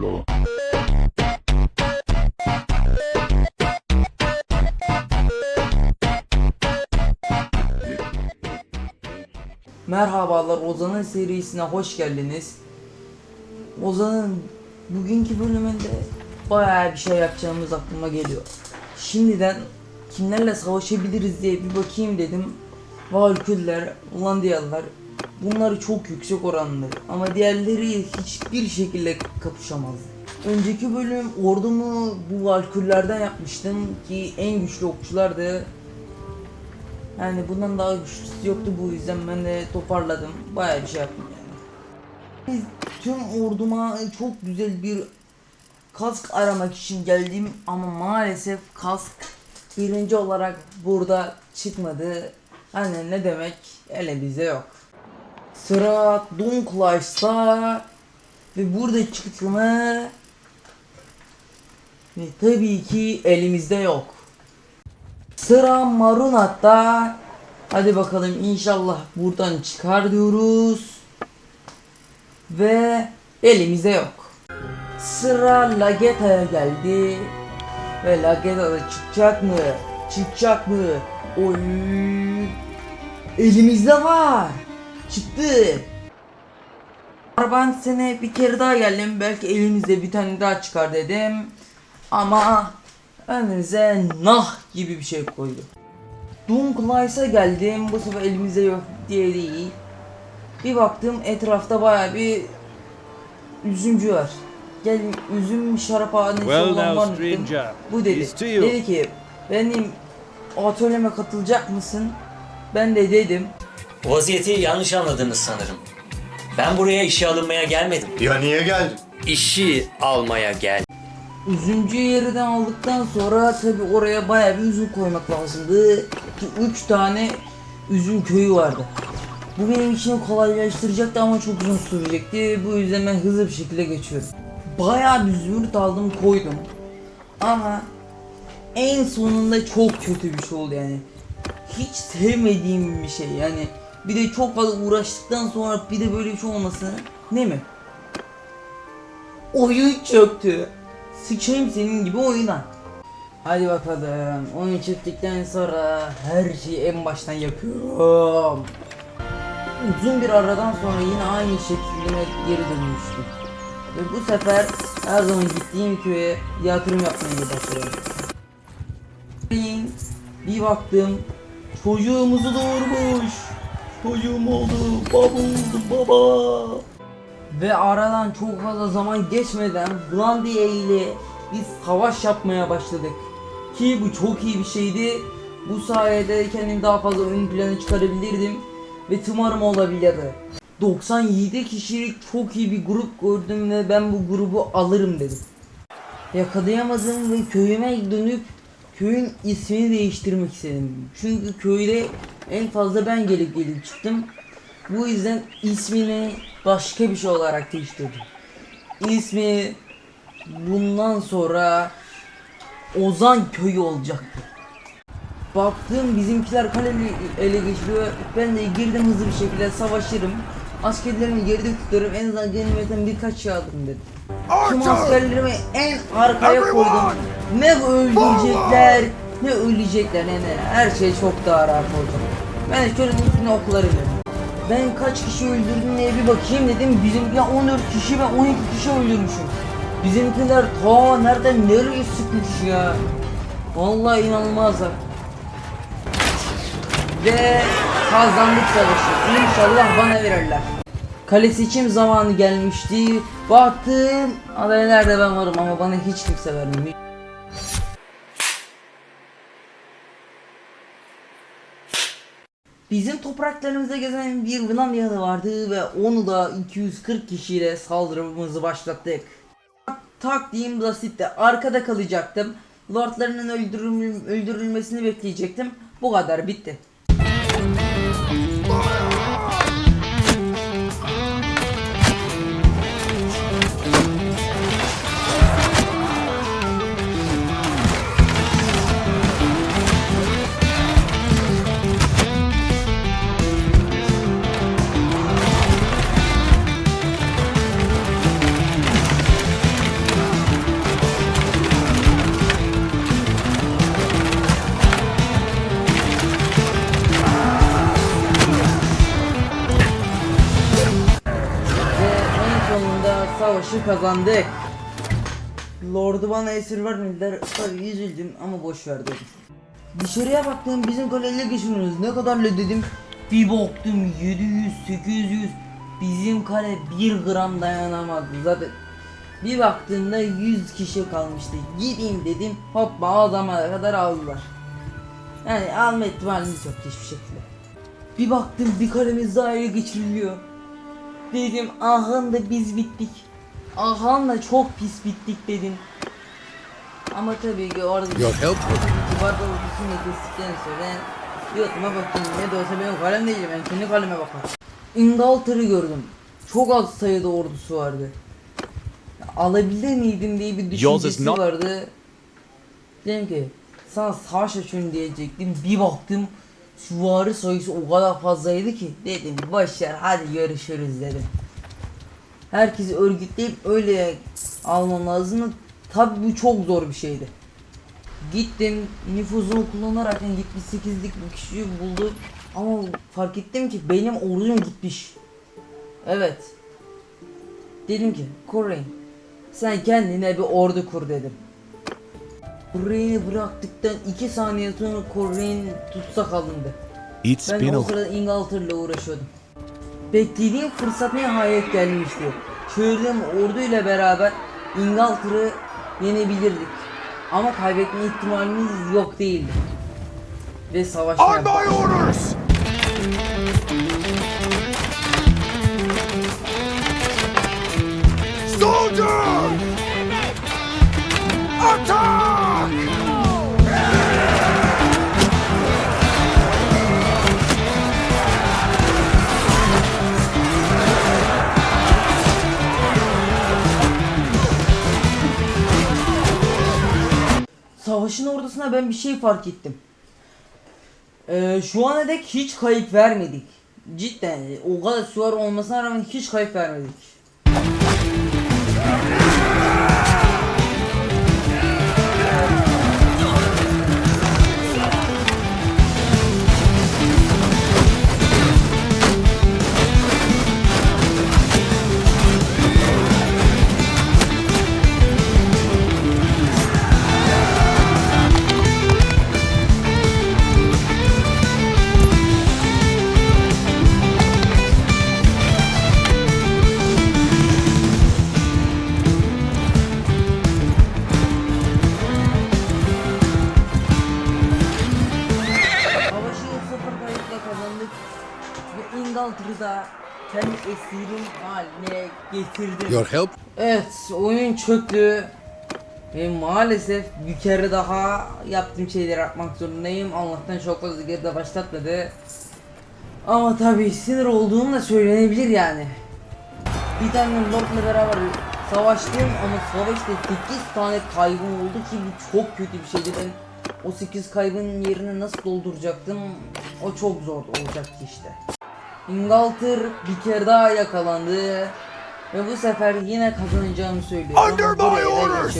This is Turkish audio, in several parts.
bla. Merhabalar Ozan'ın serisine hoş geldiniz. Ozan'ın bugünkü bölümünde bayağı bir şey yapacağımız aklıma geliyor. Şimdiden kimlerle savaşabiliriz diye bir bakayım dedim. Valküller, Ulandiyalılar bunları çok yüksek oranlı ama diğerleri hiçbir şekilde kapışamaz. Önceki bölüm ordumu bu Valküllerden yapmıştım ki en güçlü okçulardı. Yani bundan daha güçlüsü yoktu bu yüzden ben de toparladım. Bayağı bir şey yaptım yani. Tüm orduma çok güzel bir kask aramak için geldim ama maalesef kask birinci olarak burada çıkmadı. Hani ne demek elimizde yok. Sıra Dunklaş'ta ve burada çıktı mı ve tabii ki elimizde yok. Sıra Marunat'ta. Hadi bakalım inşallah buradan çıkar diyoruz. Ve elimizde yok. Sıra Lageta'ya geldi. Ve Lageta'da çıkacak mı? Çıkacak mı? Oy. Elimizde var. Çıktı. Ben sene bir kere daha geldim. Belki elimizde bir tane daha çıkar dedim. Ama önümüze nah gibi bir şey koydu. Dunklays'a geldim. Bu sefer elimizde yok diye değil. Bir baktım etrafta baya bir üzümcü var. Gel üzüm şaraphanesi Well olan var dedim. Bu dedi. Dedi ki benim atölyeme katılacak mısın? Ben de dedim. Vaziyeti yanlış anladınız sanırım. Ben buraya işe alınmaya gelmedim. Ya niye geldin? İşi almaya gel. Üzümcü yerden aldıktan sonra tabi oraya bayağı bir üzüm koymak lazımdı. Ki 3 tane üzüm köyü vardı. Bu benim için kolaylaştıracaktı ama çok uzun sürecekti. Bu yüzden ben hızlı bir şekilde geçiyorum. Bayağı bir zümrüt aldım koydum. Ama en sonunda çok kötü bir şey oldu yani. Hiç sevmediğim bir şey yani. Bir de çok fazla uğraştıktan sonra bir de böyle bir şey olması ne mi? Oyun çöktü. Sıçayım senin gibi oyuna. Hadi bakalım. Oyun çöktükten sonra her şeyi en baştan yapıyorum. Uzun bir aradan sonra yine aynı şekilde geri dönmüştüm. Ve bu sefer her zaman gittiğim köye yatırım yapmaya başladım. Bir baktım çocuğumuzu doğurmuş. Çocuğum oldu, baba oldu baba. Ve aradan çok fazla zaman geçmeden Glandiye ile biz savaş yapmaya başladık. Ki bu çok iyi bir şeydi. Bu sayede kendimi daha fazla ön plana çıkarabilirdim. Ve tımarım olabilirdi. 97 kişilik çok iyi bir grup gördüm ve ben bu grubu alırım dedim. Yakalayamadım ve köyüme dönüp köyün ismini değiştirmek istedim. Çünkü köyde en fazla ben gelip gelip çıktım. Bu yüzden ismini başka bir şey olarak değiştirdim. İsmi bundan sonra Ozan köyü olacaktı. Baktım bizimkiler kaleyi ele geçiriyor. Ben de girdim hızlı bir şekilde savaşırım. Askerlerimi geride tutarım. En azından ganimetten birkaç şey alırım dedim. Tüm askerlerimi en arkaya koydum. Ne öldürecekler ne ölecekler ne ne. Her şey çok daha rahat oldu. Ben şöyle üstüne okları. Ben kaç kişi öldürdüm diye bir bakayım dedim. Bizimkiler 14 kişi ve 12 kişi öldürmüşüm. Bizimkiler ta nereden nereye sıkmış ya. Vallahi inanılmazlar. Ve kazandık savaşı. İnşallah bana verirler. Kale seçim zamanı gelmişti. Baktım adaylarda ben varım ama bana hiç kimse vermiyor. Bizim topraklarımızda gezen bir Vlandiyalı vardı ve onu da 240 kişiyle saldırımızı başlattık. Taktiğim basitti. Arkada kalacaktım. Lordlarının öldürül öldürülmesini bekleyecektim. Bu kadar bitti. Savaşı kazandık. Lord'u bana esir vermediler. Tabii üzüldüm ama boş ver. Dışarıya baktım bizim kaleyle geçmiyoruz. Ne kadarla dedim. Bir baktım 700 800 bizim kale 1 gram dayanamadı zaten. Bir baktığımda 100 kişi kalmıştı. Gideyim dedim. Hoppa o zamana kadar aldılar. Yani alma ihtimalimiz yok hiçbir şekilde. Bir baktım bir kalemiz daha ele geçiriliyor. Dedim ahan da biz bittik. Ahan da çok pis bittik dedim. Ama tabii ki orada Your help kibar da ordusunu kestikten sonra Yotuma bakayım ne de olsa benim kalem değil ben kendi kaleme bakar. İngiltere'yi gördüm. Çok az sayıda ordusu vardı. Alabilir miydim diye bir düşüncesi not- vardı. Dedim ki sana savaş açın diyecektim. Bir baktım süvari sayısı o kadar fazlaydı ki dedim boşver hadi görüşürüz dedim. Herkesi örgütleyip öyle almam lazım. Tabi bu çok zor bir şeydi. Gittim nüfuzumu kullanarak 78'lik bir kişiyi buldum. Ama fark ettim ki benim ordum gitmiş. Evet. Dedim ki Kore'in sen kendine bir ordu kur dedim. Kore'yi bıraktıktan 2 saniye sonra Kore'nin tutsak alındı. It's Ben o sırada İngiltere'yle uğraşıyordum. Beklediğim fırsat nihayet gelmişti. Çığırdığım orduyla beraber İngiltere'yi yenebilirdik. Ama kaybetme ihtimalimiz yok değildi. Ve savaş On my orders! Soldiers! Ordusuna ben bir şey fark ettim. Ee, şu ana dek hiç kayıp vermedik. Cidden o kadar süvar olmasına rağmen hiç kayıp vermedik. İngiltere'da kendi esirim haline getirdim. Your help? Evet oyun çöktü. Ve maalesef bir kere daha yaptığım şeyleri yapmak zorundayım. Allah'tan çok fazla geride başlatmadı. Ama tabii sinir olduğum da söylenebilir yani. Bir tane Lord'la beraber savaştım ama savaşta 8 tane kaybım oldu ki bu çok kötü bir şeydi. Ben o 8 kaybın yerini nasıl dolduracaktım? O çok zor olacaktı işte. Ingolter bir kere daha yakalandı. Ve bu sefer yine kazanacağımı söylüyor. Under my orders!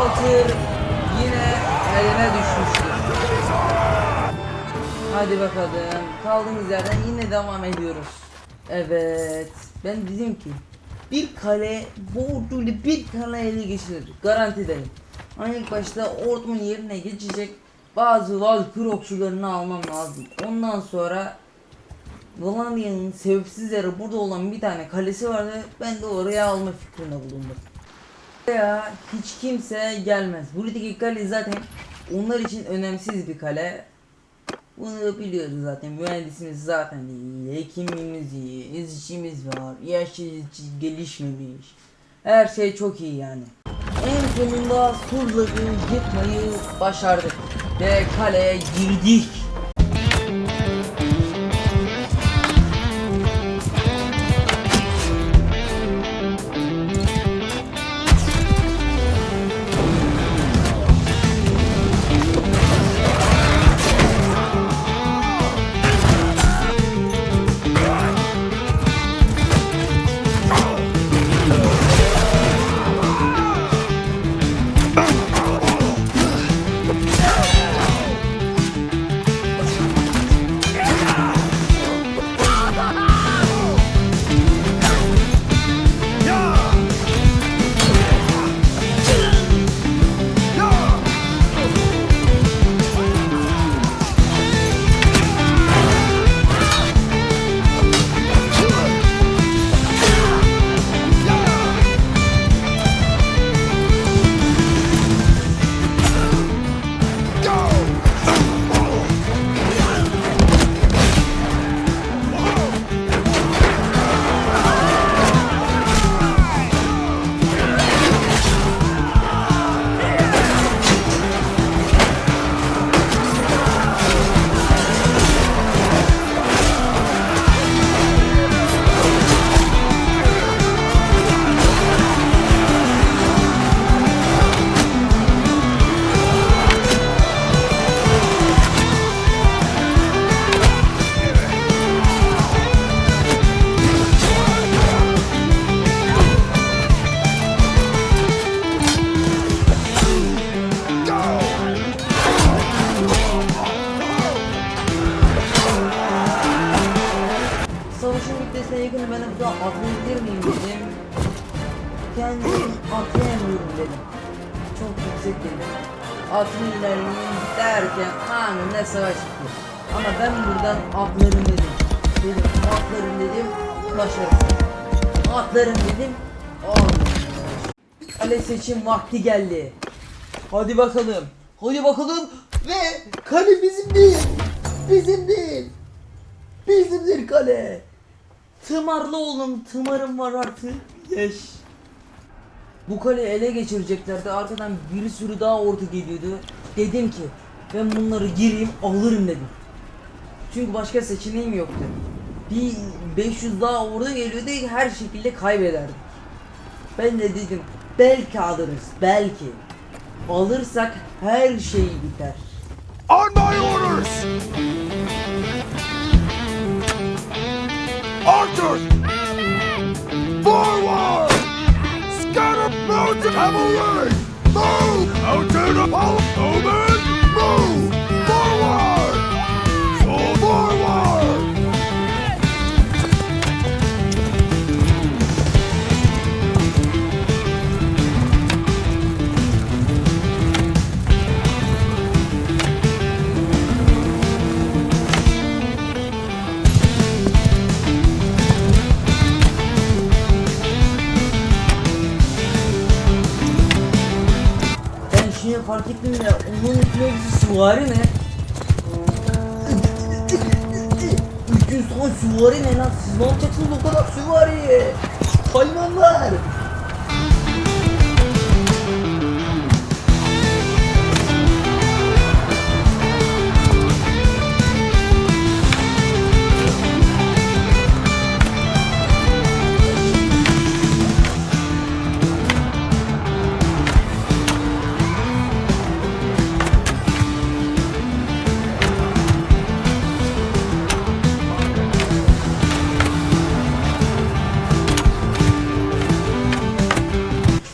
Ingolter yine elime düşmüştür. Hadi bakalım. Kaldığımız yerden yine devam ediyoruz. Evet. Ben dedim ki bir kale bu orduyla bir kale ele geçirir. Garanti dedim. Ama ilk başta ordumun yerine geçecek bazı Valkyr okçularını almam lazım. Ondan sonra Valania'nın sebepsiz yere burada olan bir tane kalesi vardı. Ben de oraya alma fikrinde bulundum. Buraya hiç kimse gelmez. Buradaki kale zaten onlar için önemsiz bir kale. Bunu biliyoruz zaten. Mühendisimiz zaten iyi. Hekimimiz iyi. İzcimiz var. Yaşlı gelişmemiş. Her şey çok iyi yani. En sonunda surları yıkmayı başardık. Ve kaleye girdik. Atlayamıyorum dedim. Çok yüksek dedim. İlerleyeyim derken anında savaş bitti. Ama ben buradan atlarım dedim. Dedim atlarım dedim. Başarısız. Atlarım dedim. Olmadı. Kale seçim vakti geldi. Hadi bakalım. Hadi bakalım. Ve kale bizim değil. Bizim değil. Bizimdir kale. Tımarlı oğlum tımarım var artık. Yaş. Bu kaleyi ele geçireceklerdi. Arkadan bir sürü daha ordu geliyordu. Dedim ki ben bunları gireyim alırım dedim. Çünkü başka seçeneğim yoktu. Bir 500 daha ordu geliyordu her şekilde kaybederdik. Ben de dedim belki alırız belki. Alırsak her şey biter. On my orders! Archers! cavalry! Move! Out to the pole! Omen! Move! 300 ton süvari ne lan? Siz ne yapacaksınız o kadar süvari? Hayvanlar!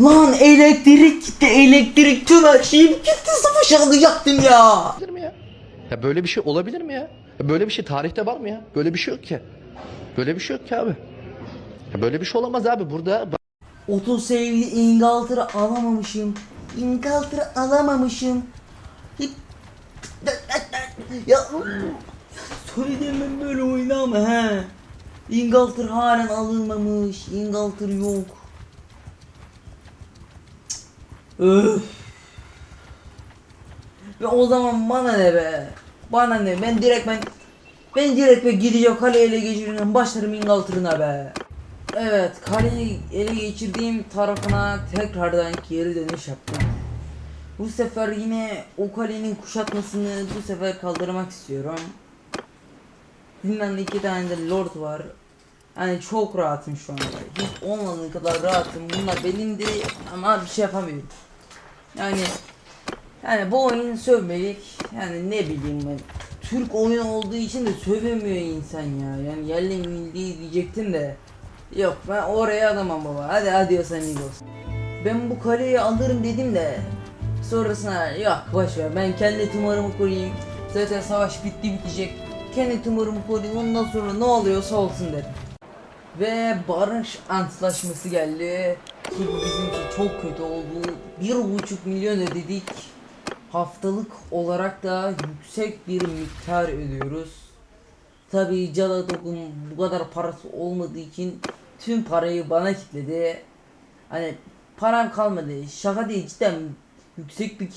Lan elektrik gitti elektrik tüm her şeyim gitti savaş alacaktım ya. olabilir mi ya? Ya böyle bir şey olabilir mi ya? ya? Böyle bir şey tarihte var mı ya? Böyle bir şey yok ki. Böyle bir şey yok ki abi. Ya böyle bir şey olamaz abi. Burada 30 sevgili İngiltere alamamışım. İngiltere alamamışım. Ya Söyledim ben böyle oyunu ama he. Ingolter halen alınmamış. Ingolter yok. Öf. Ve o zaman bana ne be? Bana ne? Ben direkt ben ben direkt be gideceğim kaleyi ele geçireceğim başlarım Ingolter'ına be. Evet kaleyi ele geçirdiğim tarafına tekrardan geri dönüş yaptım. Bu sefer yine o kalenin kuşatmasını bu sefer kaldırmak istiyorum. Dinlen'de iki tane de lord var. Yani çok rahatım şu anda. Hiç olmadığı kadar rahatım. Bunlar benimdi ama bir şey yapamıyorum. Yani yani bu oyun sövmelik. Yani ne bileyim ben. Türk oyunu olduğu için de sövemiyor insan ya. Yani yerli milli diyecektim de. Yok ben oraya adamam baba. Hadi adios amigos. Ben bu kaleyi alırım dedim de sonrasında yok boş ver ben kendi tımırımı koruyayım. Zaten savaş bitti bitecek. Kendi tımırımı koruyayım ondan sonra ne oluyorsa olsun derim. Ve barış antlaşması geldi. Ki bu bizim için çok kötü oldu. Bir buçuk milyon ödedik. Haftalık olarak da yüksek bir miktar ödüyoruz. Tabii Caladok'un bu kadar parası olmadığı için tüm parayı bana kitledi. Hani param kalmadı. Şaka değil cidden yüksek bir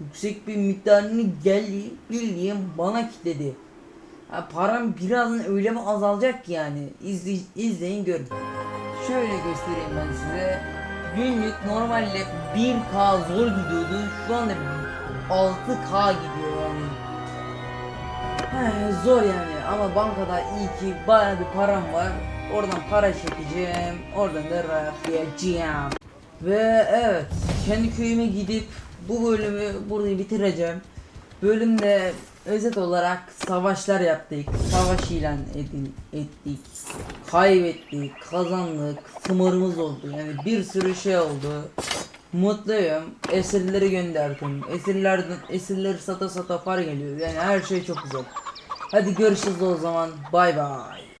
yüksek bir miktarını geldi bildiğim bana kitledi. Ha, param birazdan öyle mi azalacak ki yani? İzle, izleyin görün. Şöyle göstereyim ben size. Günlük normalde 1K zor gidiyordu. Şu anda 6K gidiyor yani. He, zor yani ama bankada iyi ki bana bir param var. Oradan para çekeceğim. Oradan da rahatlayacağım. Ve evet kendi köyüme gidip bu bölümü burada bitireceğim. Bölümde özet olarak savaşlar yaptık. Savaş ilan edin, ettik. Kaybettik, kazandık, tımarımız oldu. Yani bir sürü şey oldu. Mutluyum. Esirleri gönderdim. Esirlerden esirleri sata sata para geliyor. Yani her şey çok güzel. Hadi görüşürüz o zaman. Bay bay.